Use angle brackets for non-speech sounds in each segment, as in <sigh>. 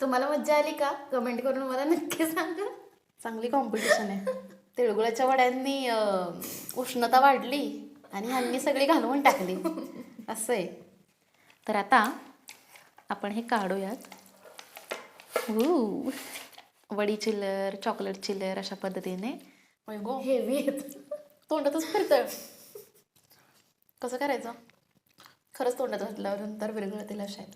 तुम्हाला मज्जा आली का? कमेंट करून मला नक्की सांगा. चांगली कॉम्पिटिशन आहे. तिळगुळाच्या वड्यांनी उष्णता वाढली आणि ह्यांनी सगळी घालवून टाकली. असं आहे. तर आता आपण हे काढूयात. ऊ वडी चिल्लर चॉकलेट चिल्लर अशा पद्धतीने. गो. हेवी येत तोंडातच फिरतंय. कसं करायचं? खरंच तोंडात घातल्यावर नंतर विरघळतील अशा आहेत.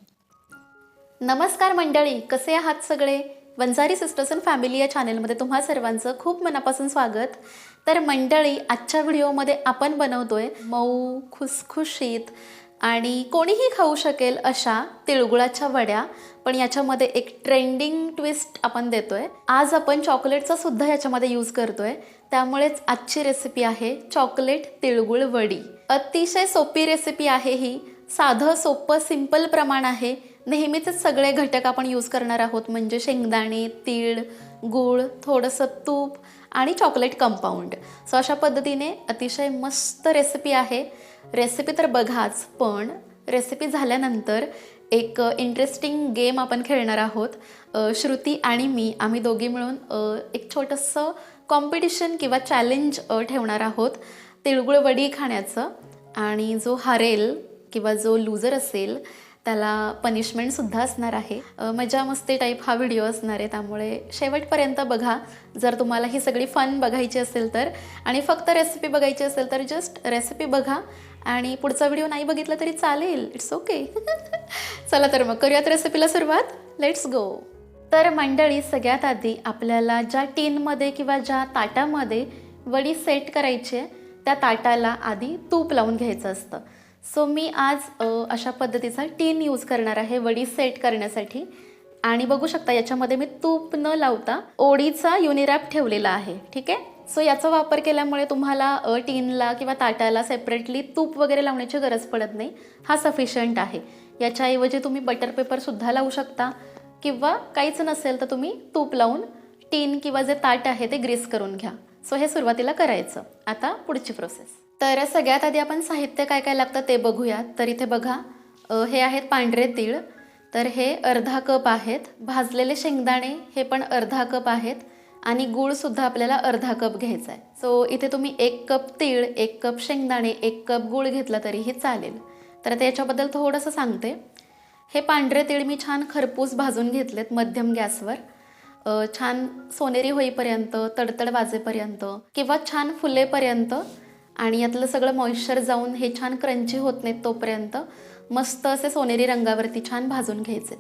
नमस्कार मंडळी कसे आहात सगळे? वंजारी सिस्टर्स अँड फॅमिली या चॅनेलमध्ये तुम्हा सर्वांचं खूप मनापासून स्वागत. तर मंडळी आजच्या व्हिडिओमध्ये आपण बनवतोय मऊ खुसखुशीत आणि कोणीही खाऊ शकेल अशा तिळगुळाच्या वड्या. पण याच्यामध्ये एक ट्रेंडिंग ट्विस्ट आपण देतोय. आज आपण चॉकलेटचा सुद्धा याच्यामध्ये यूज करतोय. त्यामुळेच आजची रेसिपी आहे चॉकलेट तिळगुळ वडी. अतिशय सोपी रेसिपी आहे ही. साधं सोपं सिंपल प्रमाण आहे. नेहमीचेच सगळे घटक आपण यूज करणार आहोत म्हणजे शेंगदाणे तीळ गूळ थोडंसं तूप आणि चॉकलेट कंपाऊंड सो अशा पद्धतीने अतिशय मस्त रेसिपी आहे. रेसिपी तर बघाच पण रेसिपी झाल्यानंतर एक इंटरेस्टिंग गेम आपण खेळणार आहोत. श्रुती आणि मी आम्ही दोघी मिळून एक छोटंसं कॉम्पिटिशन किंवा चॅलेंज ठेवणार आहोत. तिळगुळ वडी खाण्याचं. आणि जो हारेल किंवा जो लूजर असेल त्याला पनिशमेंटसुद्धा असणार आहे. मजा मस्ती टाईप हा व्हिडिओ असणार आहे. त्यामुळे शेवटपर्यंत बघा. जर तुम्हाला ही सगळी फन बघायची असेल तर. आणि फक्त रेसिपी बघायची असेल तर जस्ट रेसिपी बघा. आणि पुढचा व्हिडिओ नाही बघितला तरी चालेल. इट्स ओके <laughs> चला तर मग करूयात रेसिपीला सुरुवात. लेट्स गो तर मंडळी सगळ्यात आधी आपल्याला ज्या टीनमध्ये किंवा ज्या ताटामध्ये वडी सेट करायची आहे त्या ताटाला आधी तूप लावून घ्यायचं असतं. सो मी आज अशा पद्धतीचा टीन यूज करणार आहे वडी सेट करण्यासाठी. आणि बघू शकता याच्यामध्ये मी तूप न लावता ओडीचा युनिरॅप ठेवलेला आहे ठीक आहे? सो याचा वापर केल्यामुळे तुम्हाला टीनला किंवा ताटाला सेपरेटली तूप वगैरे लावण्याची गरज पडत नाही. हा सफिशियंट आहे. याच्याऐवजी तुम्ही बटर पेपरसुद्धा लावू शकता. किंवा काहीच नसेल तर तुम्ही तूप लावून टीन किंवा जे ताट आहे ते ग्रीस करून घ्या. सो हे सुरुवातीला करायचं. आता पुढची प्रोसेस तर सगळ्यात आधी आपण साहित्य काय काय लागतं ते बघूयात. तर इथे बघा हे आहेत पांढरे तीळ तर हे अर्धा कप आहेत. भाजलेले शेंगदाणे हे पण अर्धा कप आहेत आणि गूळसुद्धा आपल्याला अर्धा कप घ्यायचा आहे. सो इथे तुम्ही एक कप तीळ एक कप शेंगदाणे एक कप गूळ घेतला तरीही चालेल. तर आता याच्याबद्दल थोडंसं सांगते. हे पांढरे तीळ मी छान खरपूस भाजून घेतलेत मध्यम गॅसवर. छान सोनेरी होईपर्यंत तडतड वाजेपर्यंत किंवा छान फुलेपर्यंत आणि यातलं सगळं मॉइश्चर जाऊन हे छान क्रंची होत नाहीत तोपर्यंत मस्त असे सोनेरी रंगावरती छान भाजून घ्यायचेत.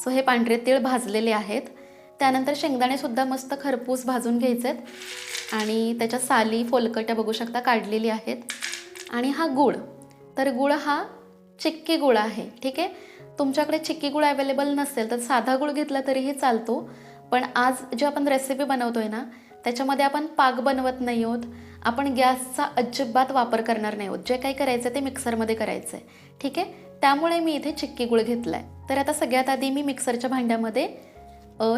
सो हे पांढरे तीळ भाजलेले आहेत. त्यानंतर शेंगदाणेसुद्धा मस्त खरपूस भाजून घ्यायचेत. आणि त्याच्या साली फोलकट्या बघू शकता काढलेली आहेत. आणि हा गूळ तर गुळ हा चिक्की गुळ आहे ठीक आहे? तुमच्याकडे चिक्की गुळ अवेलेबल नसेल तर साधा गुळ घेतला तरीही चालतो. पण आज जे आपण रेसिपी बनवतोय ना त्याच्यामध्ये आपण पाक बनवत नाही आहोत. आपण गॅसचा अजिबात वापर करणार नाही आहोत. जे काही करायचं ते मिक्सरमध्ये करायचं आहे ठीक आहे? त्यामुळे मी इथे चिक्की गुळ घेतला आहे तर आता सगळ्यात आधी मी मिक्सरच्या भांड्यामध्ये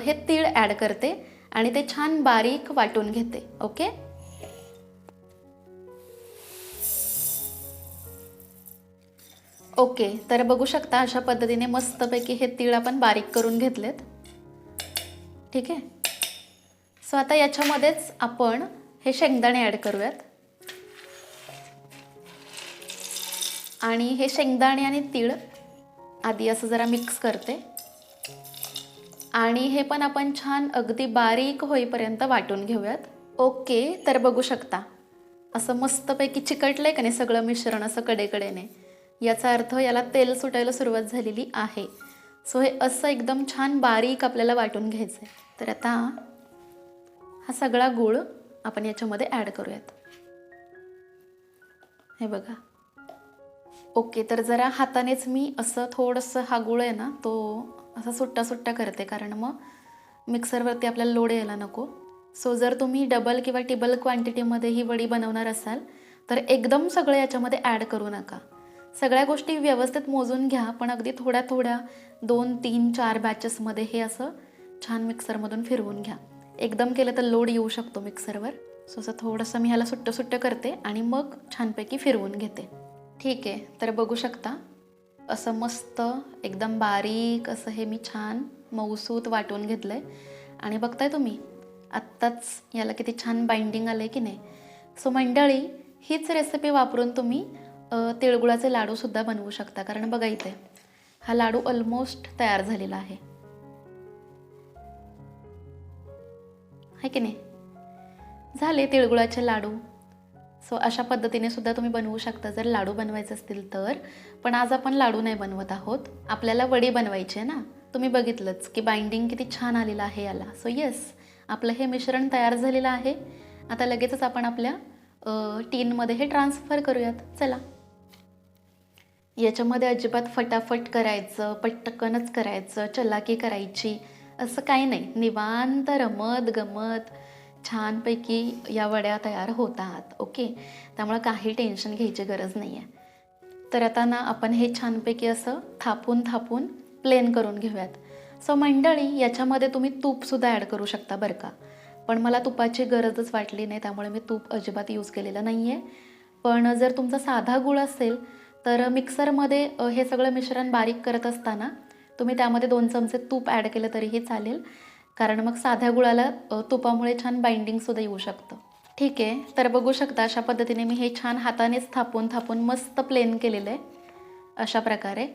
हे तीळ ॲड करते आणि ते छान बारीक वाटून घेते. ओके? ओके. तर बघू शकता अशा पद्धतीने मस्तपैकी हे तीळ आपण बारीक करून घेतलेत. ठीक आहे? सो आता याच्यामध्येच आपण हे शेंगदाणे ॲड करूयात. आणि हे शेंगदाणे आणि तीळ आधी असं जरा मिक्स करते. आणि हे पण आपण छान अगदी बारीक होईपर्यंत वाटून घेऊयात. ओके तर बघू शकता. असं मस्तपैकी चिकटलं आहे का नाही सगळं मिश्रण असं कडेकडेने. याचा अर्थ याला तेल सुटायला सुरुवात झालेली आहे. सो हे असं एकदम छान बारीक आपल्याला वाटून घ्यायचं आहे तर आता हा सगळा गूळ आपण याच्यामध्ये ॲड करूयात. हे बघा. ओके तर जरा हातानेच मी असं थोडंसं हा गुळ आहे ना तो असा सुट्टा सुट्टा करते कारण मग मिक्सरवरती आपल्याला लोड यायला नको. सो जर तुम्ही डबल किंवा टिबल क्वांटिटीमध्ये ही वडी बनवणार असाल तर एकदम सगळं याच्यामध्ये ॲड करू नका. सगळ्या गोष्टी व्यवस्थित मोजून घ्या पण अगदी थोड्या थोड्या दोन तीन चार बॅचेसमध्ये हे असं छान मिक्सरमधून फिरवून घ्या. एकदम केलं तर लोड येऊ शकतो मिक्सरवर सो असं थोडंसं मी ह्याला सुट्टं सुट्टं करते आणि मग छानपैकी फिरवून घेते. ठीक आहे तर बघू शकता. असं मस्त एकदम बारीक असं हे मी छान मऊसूत वाटून घेतलं आहे आणि बघताय तुम्ही आत्ताच याला किती छान बाइंडिंग आलं आहे की नाही. सो मंडळी हीच रेसिपी वापरून तुम्ही तिळगुळाचे लाडूसुद्धा बनवू शकता. कारण बघा इथे हा लाडू ऑलमोस्ट तयार झालेला आहे. आहे की नाही? झाले तिळगुळाचे लाडू. सो अशा पद्धतीने सुद्धा तुम्ही बनवू शकता. जर लाडू बनवायचे असतील तर. पण आज आपण लाडू नाही बनवत आहोत. आपल्याला वडी बनवायची आहे ना? तुम्ही बघितलंच की बाइंडिंग किती छान आलेलं आहे याला. सो येस आपलं हे मिश्रण तयार झालेलं आहे. आता लगेचच आपण आपल्या टीनमध्ये हे ट्रान्सफर करूयात. चला. याच्यामध्ये अजिबात फटाफट करायचं पटकनच करायचं चलाकी करायची. असं काही नाही. निवांत रमत गमत छानपैकी या वड्या तयार होतात. ओके? त्यामुळं काही टेन्शन घ्यायची गरज नाही आहे तर आता ना आपण हे छानपैकी असं थापून थापून प्लेन करून घेऊयात. सो मंडळी याच्यामध्ये तुम्ही तूपसुद्धा ॲड करू शकता बरं का. पण मला तुपाची गरजच वाटली नाही त्यामुळे मी तूप अजिबात यूज केलेलं नाही आहे पण जर तुमचा साधा गुळ असेल तर मिक्सरमध्ये हे सगळं मिश्रण बारीक करत असताना तुम्ही त्यामध्ये दोन चमचे तूप ॲड केलं तरीही चालेल. कारण मग साध्या गुळाला तुपामुळे छान बाइंडिंगसुद्धा येऊ शकतं. ठीक आहे. तर बघू शकता अशा पद्धतीने मी हे छान हातानेच थापून थापून मस्त प्लेन केलेलं आहे. अशा प्रकारे.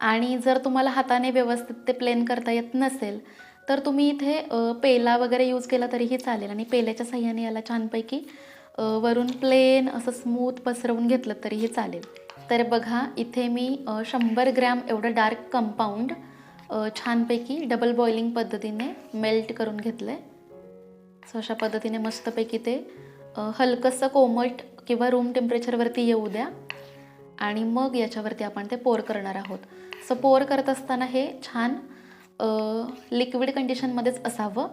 आणि जर तुम्हाला हाताने व्यवस्थित ते प्लेन करता येत नसेल तर तुम्ही इथे पेला वगैरे यूज केला तरीही चालेल. आणि पेल्याच्या सहाय्याने याला छानपैकी वरून प्लेन असं स्मूथ पसरवून घेतलं तरीही चालेल. तर बघा इथे मी शंभर ग्रॅम एवढं डार्क कंपाऊंड छानपैकी डबल बॉइलिंग पद्धतीने मेल्ट करून घेतलं आहे सो अशा पद्धतीने मस्तपैकी ते हलकंसं कोमट किंवा रूम टेम्परेचरवरती येऊ द्या. आणि मग याच्यावरती आपण ते पोर करणार आहोत. सो पोर करत असताना हे छान लिक्विड कंडिशनमध्येच असावं.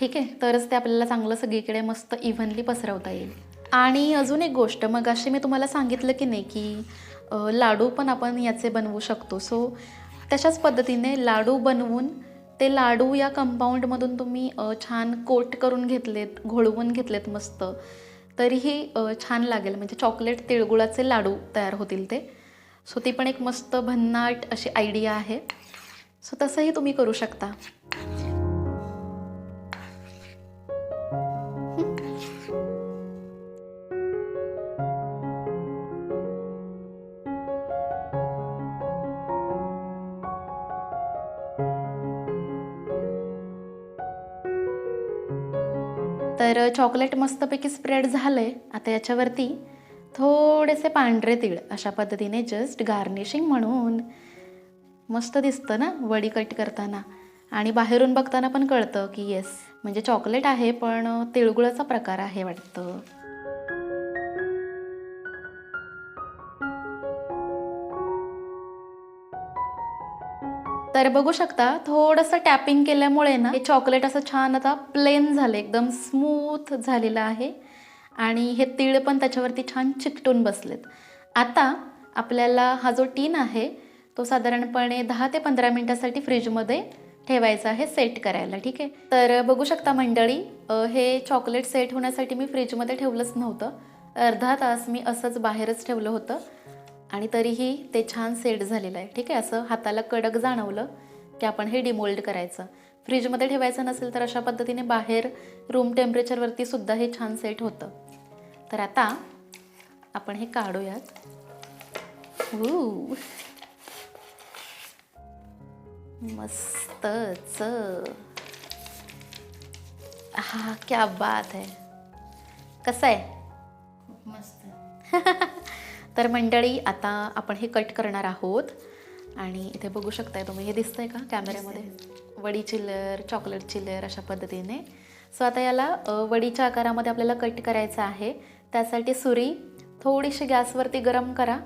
ठीक आहे? तरच ते आपल्याला चांगलं सगळीकडे मस्त इव्हनली पसरवता येईल. आणि अजून एक गोष्ट मग अशी मी तुम्हाला सांगितलं की नाही की लाडू पण आपण याचे बनवू शकतो. सो तशाच पद्धतीने लाडू बनवून ते लाडू या कंपाऊंडमधून तुम्ही छान कोट करून घेतलेत घोळवून घेतलेत मस्त. तरीही छान लागेल. म्हणजे चॉकलेट तिळगुळाचे लाडू तयार होतील ते. सो ती पण एक मस्त भन्नाट अशी आयडिया आहे. सो तसंही तुम्ही करू शकता. तर चॉकलेट मस्तपैकी स्प्रेड झालं आहे आता याच्यावरती थोडेसे पांढरे तीळ अशा पद्धतीने जस्ट गार्निशिंग म्हणून. मस्त दिसतं ना वडी कट करताना. आणि बाहेरून बघताना पण कळतं की येस म्हणजे चॉकलेट आहे पण तिळगुळाचा प्रकार आहे वाटतं. तर बघू शकता थोडंसं टॅपिंग केल्यामुळे ना हे चॉकलेट असं छान आता प्लेन झालं एकदम स्मूथ झालेलं आहे. आणि हे तीळ पण त्याच्यावरती छान चिकटून बसलेत. आता आपल्याला हा जो टीन आहे तो साधारणपणे दहा ते पंधरा मिनटासाठी फ्रीजमध्ये ठेवायचा आहे सेट करायला ठीक आहे? तर बघू शकता मंडळी हे चॉकलेट सेट होण्यासाठी मी फ्रीजमध्ये ठेवलंच नव्हतं. अर्धा तास मी असंच बाहेरच ठेवलं होतं. आणि तरीही ते छान सेट झालेलं आहे. ठीक आहे असं हाताला कडक जाणवलं की आपण हे डिमोल्ड करायचं. फ्रीजमध्ये ठेवायचं नसेल तर अशा पद्धतीने बाहेर रूम टेम्परेचरवरती सुद्धा हे छान सेट होतं. तर आता आपण हे काढूयात. मस्तच. हा क्या बात आहे. कसं आहे? मस्त. <laughs> तर मंडळी आता आपण हे कट करणार आहोत. आणि इथे बघू शकताय तुम्ही हे दिसतंय का कॅमेऱ्यामध्ये? वडी चिल्लर चॉकलेट चिल्लर अशा पद्धतीने. सो आता याला वडीच्या आकारामध्ये आपल्याला कट करायचं आहे. त्यासाठी सुरी थोडीशी गॅसवरती गरम करा.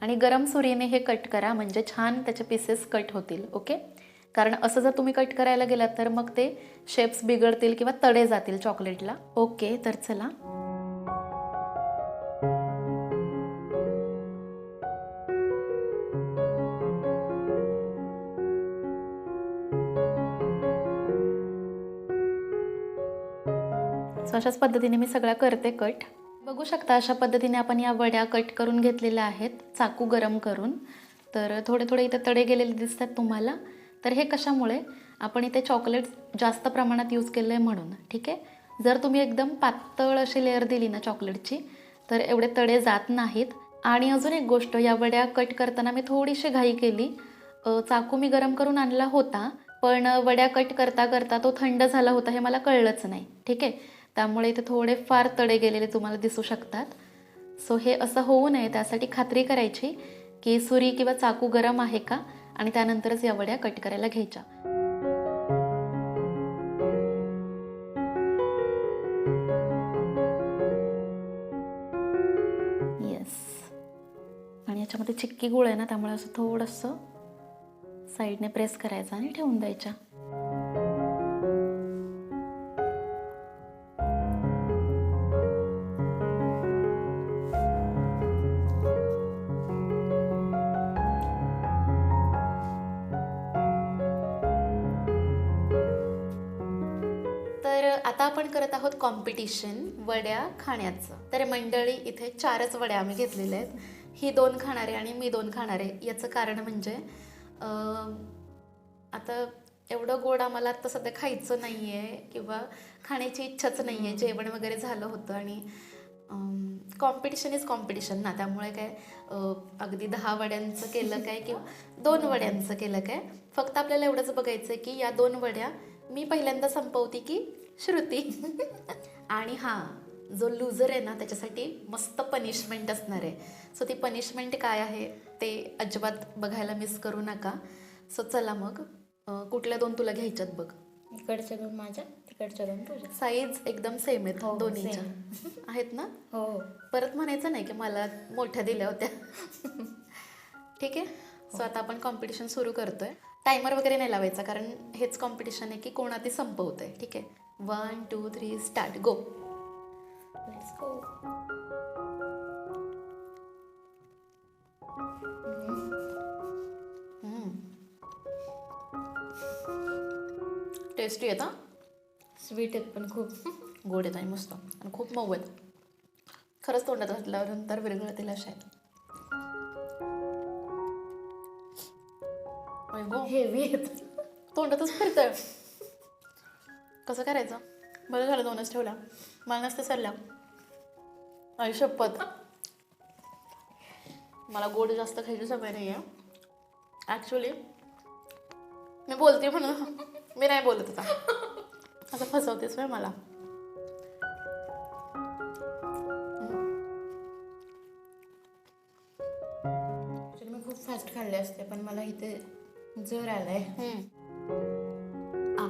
आणि गरम सुरीने हे कट करा म्हणजे छान त्याचे पीसेस कट होतील ओके? कारण असं जर तुम्ही कट करायला गेलात तर मग ते शेप्स बिघडतील किंवा तडे जातील चॉकलेटला ओके तर चला. अशाच पद्धतीने मी सगळ्या करते कट. बघू शकता अशा पद्धतीने आपण या वड्या कट करून घेतलेल्या आहेत. चाकू गरम करून. तर थोडे थोडे इथे तडे गेलेले दिसतात तुम्हाला. तर हे कशामुळे? आपण इथे चॉकलेट जास्त प्रमाणात यूज केलं आहे म्हणून. ठीक आहे? जर तुम्ही एकदम पातळ अशी लेअर दिली ना चॉकलेटची तर एवढे तडे जात नाहीत. आणि अजून एक गोष्ट या वड्या कट करताना मी थोडीशी घाई केली. चाकू मी गरम करून आणला होता पण वड्या कट करता करता तो थंड झाला होता हे मला कळलंच नाही. ठीक आहे? त्यामुळे इथे थोडे फार तडे गेलेले तुम्हाला दिसू शकतात. सो हे असं होऊ नये. त्यासाठी खात्री करायची की सुरी किंवा चाकू गरम आहे का? आणि त्यानंतरच या वड्या कट करायला घ्यायच्या. येस आणि याच्यामध्ये चिक्की गुळ आहे ना त्यामुळे असं थोडंसं साईडने प्रेस करायचं आणि ठेवून द्यायच्या. कॉम्पिटिशन वड्या खाण्याचं. तर मंडळी इथे चारच वड्या आम्ही घेतलेल्या आहेत. ही दोन खाणारे आणि मी दोन खाणारे. याचं कारण म्हणजे आता एवढं गोड आम्हाला आता सध्या खायचं नाही आहे किंवा खाण्याची इच्छाच नाही आहे जेवण वगैरे झालं होतं आणि कॉम्पिटिशन इज कॉम्पिटिशन ना. त्यामुळे काय अगदी दहा वड्यांचं केलं काय किंवा दोन वड्यांचं केलं काय. फक्त आपल्याला एवढंच बघायचं आहे की या दोन वड्या मी पहिल्यांदा संपवती की श्रुती. आणि हां जो लुझर आहे ना त्याच्यासाठी मस्त पनिशमेंट असणार आहे. सो ती पनिशमेंट काय आहे ते अजिबात बघायला मिस करू नका. सो चला मग कुठल्या दोन तुला घ्यायच्यात बघ. इकडच्या दोन माझ्या तिकडच्या दोन तुझ्या. साईज एकदम सेम आहेत हो, दोन्हीच्या. <laughs> आहेत ना? हो. हो परत म्हणायचं नाही की मला मोठ्या दिल्या होत्या. <laughs> ठीक आहे? सो आता आपण कॉम्पिटिशन सुरू करतोय. टायमर वगैरे नाही लावायचा कारण हेच कॉम्पिटिशन आहे की कोण आधी आहे ठीक आहे? One two three start go let's go tasty आहेत स्वीट आहेत पण खूप. गोड आहेत आणि मस्त. आणि खूप मऊ आहेत. खरंच तोंडात घातल्यावर नंतर विरघळतील अशा आहेत. हेवी आहेत तोंडातच फिरतंय. कसं करायचं? बरं झालं दोनच ठेवल्या मला नसते सरल्या आई शपथ. मला गोड जास्त खायची सवय नाही आहे ॲक्च्युली मी बोलते म्हणून. मी नाही बोलत आता. असं फसवतेस होय मला. मी खूप फास्ट खाल्ले असते पण मला इथे जर आलाय हम्म. आ.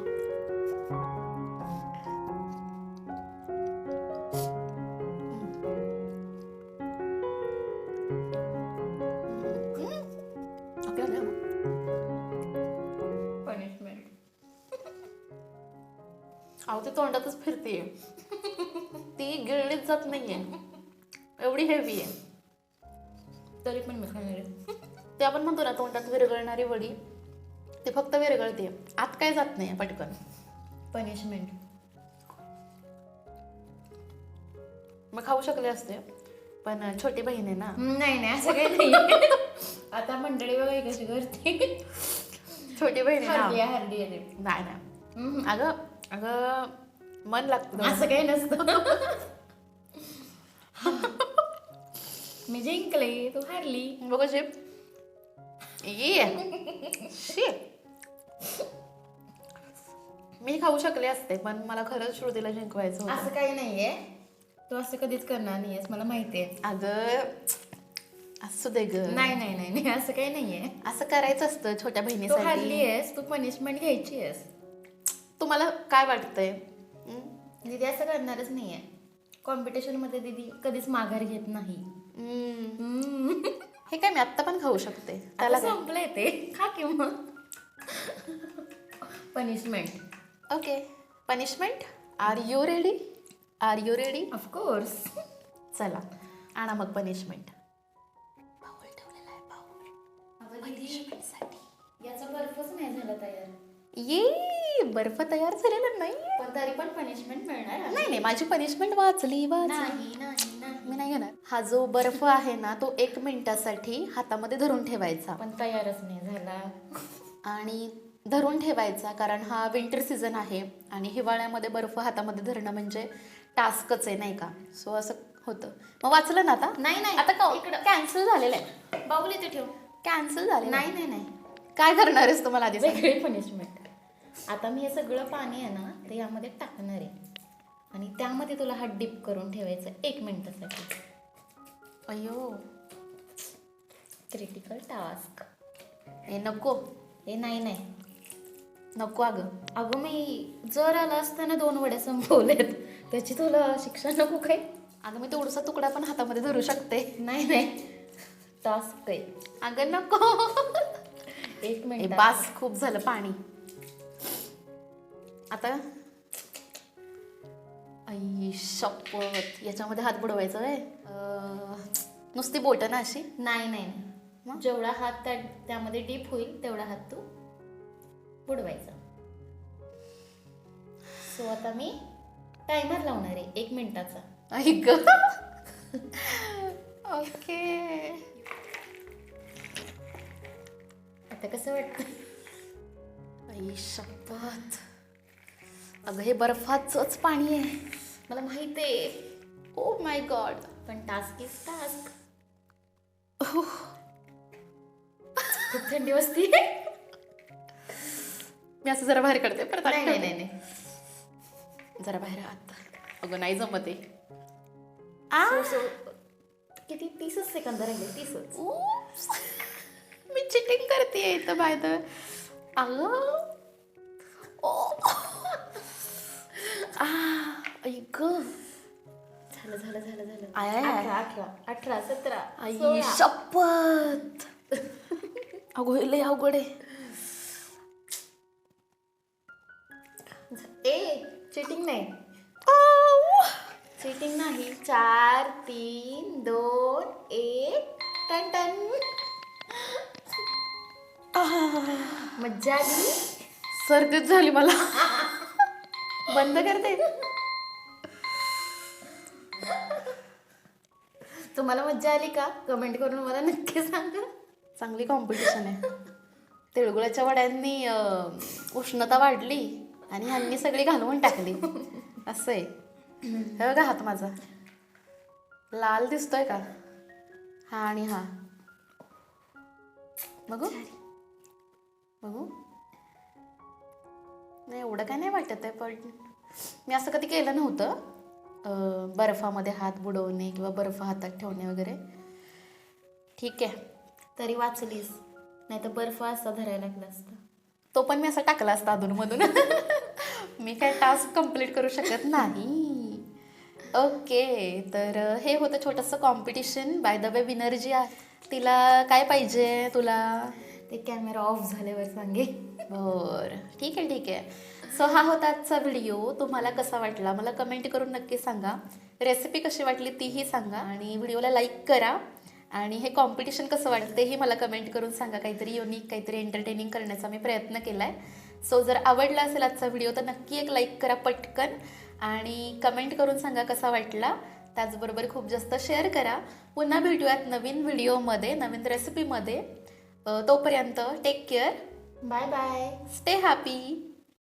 हम्म. Okay, okay. पनिशमेंट अहो ते तोंडातच फिरते ती गिळलीच जात नाहीये एवढी हेवी आहे तरी पण मी खाणार आहे ते आपण म्हणतो ना तोंडात विरघळणारी वडी फक्त विरघळते. आत काय जात नाही पटकन. पनिशमेंट मग खाऊ शकले असते. पण छोटी बहीण आहे ना. नाही नाही असं काही नाही. <laughs> आता मंडळी बघा कशी करते. छोटी बहीण आहे ना. आहे, हरडी आहे ते. नाही नाही. अगं अगं मन लागतं. असं काही नसतं. <laughs> मी जिंकले तू हारली. बघ कशी ये. शी. मी खाऊ शकले असते पण मला खरंच श्रुतीला जिंकवायचं होतं. असं काही नाहीये. तू असं कधीच करणार नाहीयेस मला माहितीये. अगं असू दे ग. नाही नाही नाही नाही असं काही नाहीये. असं करायचं असतं छोट्या तू बहिणीसाठी आहेस तू पनिशमेंट घ्यायची आहेस तुम्हाला काय वाटतंय? हं? दीदी असं करणारच नाहीये. कॉम्पिटिशनमध्ये दीदी कधीच माघार घेत नाही. हं. हम्म. हे काय मी आत्ता पण खाऊ शकते. त्याला आता संपलंय ते. खा की मग. Punishment okay punishment are you ready are you ready of course चला. आणा मग पनिशमेंट बाऊल ठेवलेला आहे बाऊल. याचा बर्फच नाही झाला तयार. ये बर्फ तयार झालेला नाही. पण तरी पण पनिशमेंट मिळणार. नाही नाही माझी पनिशमेंट वाचली वाचली नाही नाही नाही. मी नाही घेणार. हा जो बर्फ आहे ना तो एक मिनिटासाठी हातामध्ये धरून ठेवायचा. पण तयारच नाही झाला. आणि धरून ठेवायचा कारण हा विंटर सीझन आहे आणि हिवाळ्यामध्ये बर्फ हातामध्ये धरणं म्हणजे टास्कच आहे नाही का? सो असं होतं. मग वाचलं ना आता? नाही नाही. आता का इकडं. कॅन्सल झालेलं आहे. बाऊल इथे ठेव. कॅन्सल झाले नाही नाही नाही. काय करणार आहेस तुम्हाला आधी सांग? वेगळी पनिशमेंट आता मी हे सगळं पाणी आहे ना ते यामध्ये टाकणार आहे. आणि त्यामध्ये तुला हा डिप करून ठेवायचं एक मिनिटासाठी. अयो क्रिटिकल टास्क हे नको. हे नाही नाही. नको अगं. अगं मी जर आला असताना दोन वड्या संपवलेत त्याची तुला शिक्षा नको काय अगं मी तेवढसा तुकडा पण हातामध्ये धरू शकते. नाही नाही. टास्क आहे अगं नको. एक मिनिट बास खूप झालं पाणी. आता? आई शपथ. याच्यामध्ये हात बुडवायचा काय नुसती बोट ना अशी? नाही नाही. जेवढा हात त्या त्यामध्ये डीप होईल तेवढा हात तू बुडवायचा. सो आता मी टायमर लावणार आहे एक मिनिटाचा. ऐक ओके आता कसं वाटतं? आई शपथ. अगं हे बर्फाचंच पाणी आहे. मला माहीत आहे. ओ माय गॉड पण टास्क इज टास्क खूप थंडी वाजती मी असं जरा बाहेर काढते परत नाही नाही. नाही जरा बाहेर आत. अगं नाही जमत आहे. So, so, किती? तीसच सेकंद राहिले तीसच. Oops. मी चिटिंग करते इथं बाय द अगं. ओ. आ झालं झालं झालं झालं. आय, आय, आय. अठरा अठरा अठरा सतरा आई सोळा. शपथ. अगो लय अवघड आहे. ए चिटिंग नाही. चिटिंग नाही. चार तीन दोन एक टन टन. मज्जा आली. सर्दीच झाली मला. बंद करते. तुम्हाला मज्जा आली का? कमेंट करून मला नक्की सांगा. चांगली कॉम्पिटिशन आहे. तिळगुळाच्या वड्यांनी उष्णता वाढली आणि ह्यांनी सगळी घालवून टाकली. असं आहे. हे बघा हात माझा. लाल दिसतोय का? हा आणि हा. बघू. बघू. नाही एवढं काय नाही वाटत आहे पण मी असं कधी केलं नव्हतं. बर्फामध्ये हात बुडवणे किंवा बर्फ हातात ठेवणे वगैरे. ठीक आहे. तरी वाचलीस. नाही तर बर्फ असा धरायला लागला असता. तो पण मी असा टाकला असता अधूनमधून <laughs> मी काय टास्क कंप्लीट करू शकत नाही. ओके तर हे होतं छोटंसं competition by the way winner जी आहे तिला काय पाहिजे तुला? ते कॅमेरा ऑफ झाल्यावर सांगे. बरं. ठीक आहे ठीक आहे. सो हा होता आजचा व्हिडिओ तुम्हाला कसा वाटला? मला कमेंट करून नक्की सांगा. रेसिपी कशी वाटली तीही सांगा. आणि व्हिडिओला लाईक करा. आणि हे कॉम्पिटिशन कसं वाटतं तेही मला कमेंट करून सांगा. काहीतरी युनिक काहीतरी एंटरटेनिंग करण्याचा मी प्रयत्न केला आहे सो जर आवडला असेल आजचा व्हिडिओ तर नक्की एक लाईक करा पटकन. आणि कमेंट करून सांगा कसा वाटला. त्याचबरोबर खूप जास्त शेअर करा. पुन्हा भेटूयात नवीन व्हिडिओमध्ये नवीन रेसिपीमध्ये तोपर्यंत take care bye bye stay happy